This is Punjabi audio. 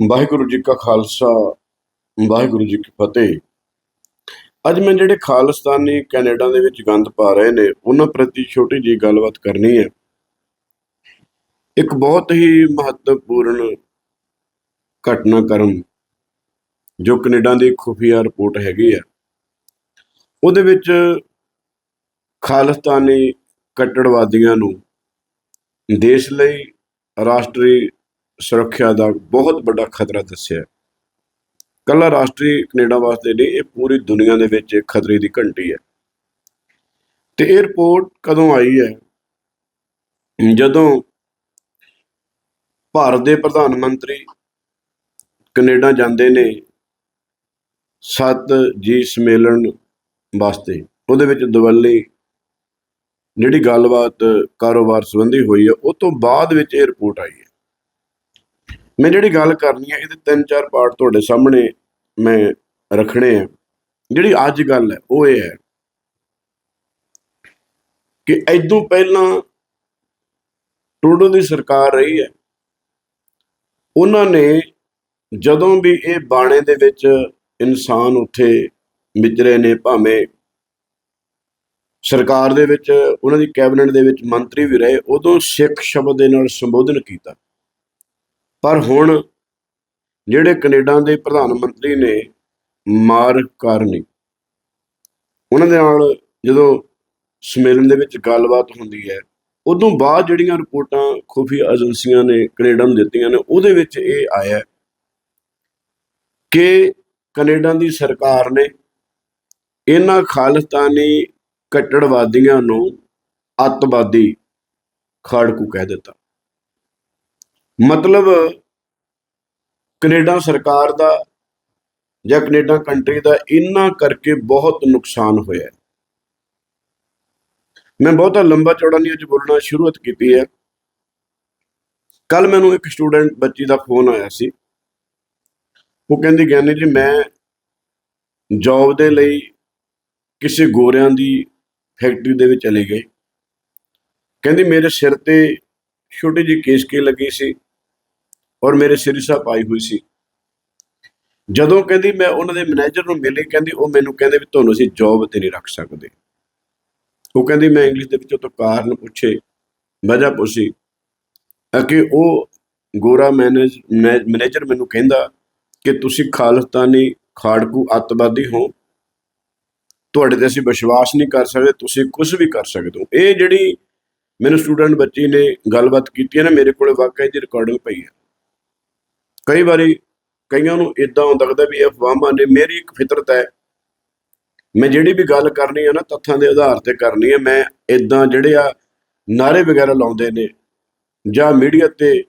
ਵਾਹਿਗੁਰੂ ਜੀ ਕਾ ਖਾਲਸਾ, ਵਾਹਿਗੁਰੂ ਜੀ ਕੀ ਫਤਿਹ। ਅੱਜ ਮੈਂ ਜਿਹੜੇ ਖਾਲਿਸਤਾਨੀ ਕੈਨੇਡਾ ਦੇ ਵਿੱਚ ਗੰਦ ਪਾ ਰਹੇ ਨੇ, ਉਹਨਾਂ ਪ੍ਰਤੀ ਛੋਟੀ ਜੀ ਗੱਲਬਾਤ ਕਰਨੀ ਹੈ। ਇੱਕ ਬਹੁਤ ਹੀ ਮਹੱਤਵਪੂਰਨ ਘਟਨਾਕ੍ਰਮ ਜੋ ਕੈਨੇਡਾ ਦੀ ਖੁਫੀਆ ਰਿਪੋਰਟ ਹੈਗੀ ਹੈ। ਉਹਦੇ ਵਿੱਚ ਖਾਲਿਸਤਾਨੀ ਕੱਟੜਵਾਦੀਆਂ ਨੂੰ ਦੇਸ਼ ਲਈ ਰਾਸ਼ਟਰੀ ਸੁਰੱਖਿਆ ਦਾ ਬਹੁਤ ਵੱਡਾ ਖਤਰਾ ਦੱਸਿਆ ਕੱਲਾ ਰਾਸ਼ਟਰੀ ਕੈਨੇਡਾ ਵਾਸਤੇ ਨਹੀਂ, ਇਹ ਪੂਰੀ ਦੁਨੀਆ ਦੇ ਵਿੱਚ ਖਤਰੇ ਦੀ ਘੰਟੀ ਹੈ। ਤੇ ਇਹ ਰਿਪੋਰਟ ਕਦੋਂ ਆਈ ਹੈ? ਜਦੋਂ ਭਾਰਤ ਦੇ ਪ੍ਰਧਾਨ ਮੰਤਰੀ ਕੈਨੇਡਾ ਜਾਂਦੇ ਨੇ ਸੱਤ ਜੀ ਸੰਮੇਲਨ ਵਾਸਤੇ, ਉਹਦੇ ਵਿੱਚ ਦਵੱਲੀ ਜਿਹੜੀ ਗੱਲਬਾਤ ਕਾਰੋਬਾਰ ਸੰਬੰਧੀ ਹੋਈ ਹੈ, ਉਹ ਤੋਂ ਬਾਅਦ ਵਿੱਚ ਇਹ ਰਿਪੋਰਟ ਆਈ ਹੈ। ਮੈਂ ਜਿਹੜੀ ਗੱਲ ਕਰਨੀ ਹੈ ਇਹਦੇ ਤਿੰਨ ਚਾਰ ਪਾਰਟ ਤੁਹਾਡੇ ਸਾਹਮਣੇ ਮੈਂ ਰੱਖਣੇ ਆ। ਜਿਹੜੀ ਅੱਜ ਗੱਲ ਹੈ, ਉਹ ਇਹ ਹੈ ਕਿ ਐਦੋਂ ਪਹਿਲਾਂ ਟਰੂਡੋ ਦੀ ਸਰਕਾਰ ਰਹੀ ਹੈ। ਉਹਨਾਂ ਨੇ ਜਦੋਂ ਵੀ ਇਹ ਬਾਣੇ ਦੇ ਵਿੱਚ ਇਨਸਾਨ ਉੱਥੇ ਵਿਚਰੇ ਨੇ, ਭਾਵੇਂ ਸਰਕਾਰ ਦੇ ਵਿੱਚ, ਉਹਨਾਂ ਦੀ ਕੈਬਨਿਟ ਦੇ ਵਿੱਚ ਮੰਤਰੀ ਵੀ ਰਹੇ, ਉਦੋਂ ਸਿੱਖ ਸ਼ਬਦ ਦੇ ਨਾਲ ਸੰਬੋਧਨ ਕੀਤਾ। ਪਰ ਹੁਣ ਜਿਹੜੇ ਕੈਨੇਡਾ ਦੇ ਪ੍ਰਧਾਨ ਮੰਤਰੀ ਨੇ ਮਾਰ ਕਾਰਨੀ, ਉਹਨਾਂ ਦੇ ਨਾਲ ਜਦੋਂ ਸੰਮੇਲਨ ਦੇ ਵਿੱਚ ਗੱਲਬਾਤ ਹੁੰਦੀ ਹੈ, ਉਦੋਂ ਬਾਅਦ ਜਿਹੜੀਆਂ ਰਿਪੋਰਟਾਂ ਖੁਫੀਆ ਏਜੰਸੀਆਂ ਨੇ ਕੈਨੇਡਾ ਨੂੰ ਦਿੱਤੀਆਂ ਨੇ, ਉਹਦੇ ਵਿੱਚ ਇਹ ਆਇਆ ਕਿ ਕੈਨੇਡਾ ਦੀ ਸਰਕਾਰ ਨੇ ਇਹਨਾਂ ਖਾਲਿਸਤਾਨੀ ਕੱਟੜਵਾਦੀਆਂ ਨੂੰ ਅੱਤਵਾਦੀ ਖਾੜਕੂ ਕਹਿ ਦਿੱਤਾ। ਮਤਲਬ ਕੈਨੇਡਾ ਸਰਕਾਰ ਦਾ ਜਾਂ ਕੈਨੇਡਾ ਕੰਟਰੀ ਦਾ ਇਹਨਾਂ ਕਰਕੇ ਬਹੁਤ ਨੁਕਸਾਨ ਹੋਇਆ ਮੈਂ ਬਹੁਤਾ ਲੰਬਾ ਚੌੜਾ ਨਹੀਂ ਅੱਜ ਬੋਲਣਾ, ਸ਼ੁਰੂਆਤ ਕੀਤੀ ਹੈ। ਕੱਲ ਮੈਨੂੰ ਇੱਕ ਸਟੂਡੈਂਟ ਬੱਚੀ ਦਾ ਫੋਨ ਆਇਆ ਸੀ। ਉਹ ਕਹਿੰਦੀ ਗਿਆਨੀ ਜੀ, ਮੈਂ ਜੌਬ ਦੇ ਲਈ ਕਿਸੇ ਗੋਰਿਆਂ ਦੀ ਫੈਕਟਰੀ ਦੇ ਵਿੱਚ ਚਲੇ ਗਈ ਕਹਿੰਦੀ, ਮੇਰੇ ਸਿਰ ਤੇ ਛੋਟੀ ਜਿਹੀ ਕੇਸਕੀ ਲੱਗੀ ਸੀ। ਔਰ ਮੇਰੇ ਸਿਰਸਾ ਪਾਈ ਹੋਈ ਸੀ। ਜਦੋਂ ਕਹਿੰਦੀ ਮੈਂ ਉਹਨਾਂ ਦੇ ਮੈਨੇਜਰ ਨੂੰ ਮਿਲੀ, ਕਹਿੰਦੀ ਉਹ ਮੈਨੂੰ ਕਹਿੰਦੇ ਵੀ ਤੁਹਾਨੂੰ ਅਸੀਂ ਜੌਬ ਤੇ ਨਹੀਂ ਰੱਖ ਸਕਦੇ। ਉਹ ਕਹਿੰਦੀ ਮੈਂ ਇੰਗਲਿਸ਼ ਦੇ ਵਿੱਚ ਉਹ ਤੋਂ ਕਾਰਨ ਪੁੱਛੇ ਵਜ੍ਹਾ ਪੁੱਛੀ ਕਿ ਉਹ ਗੋਰਾ ਮੈਨੇਜ ਮੈਨੇਜਰ ਮੈਨੂੰ ਕਹਿੰਦਾ ਕਿ ਤੁਸੀਂ ਖਾਲਸਤਾਨੀ ਖਾੜਕੂ ਅੱਤਵਾਦੀ ਹੋ। ਤੁਹਾਡੇ ਤੇ ਅਸੀਂ ਵਿਸ਼ਵਾਸ ਨਹੀਂ ਕਰ ਸਕਦੇ, ਤੁਸੀਂ ਕੁਝ ਵੀ ਕਰ ਸਕਦੇ ਹੋ। ਇਹ ਜਿਹੜੀ ਮੈਨੂੰ ਸਟੂਡੈਂਟ ਬੱਚੀ ਨੇ ਗੱਲਬਾਤ ਕੀਤੀ ਹੈ ਨਾ, ਮੇਰੇ ਕੋਲ ਵਾਕਿਆ ਦੀ ਰਿਕਾਰਡਿੰਗ ਪਈ ਹੈ। ਕਈ ਵਾਰੀ ਕਈਆਂ ਨੂੰ ਇਦਾਂ ਲੱਗਦਾ ਵੀ ਇਹ ਅਫਵਾਹਾਂ ਨੇ ਮੇਰੀ ਇੱਕ ਫਿਤਰਤ ਹੈ। ਮੈਂ ਜਿਹੜੀ ਵੀ ਗੱਲ ਕਰਨੀ ਹੈ ਨਾ, ਤੱਥਾਂ ਦੇ ਆਧਾਰ ਤੇ ਕਰਨੀ ਹੈ ਮੈਂ ਇਦਾਂ ਜਿਹੜੇ ਆ ਨਾਰੇ ਵਗੈਰਾ ਲਾਉਂਦੇ ਨੇ ਜਾਂ ਮੀਡੀਆ ਤੇ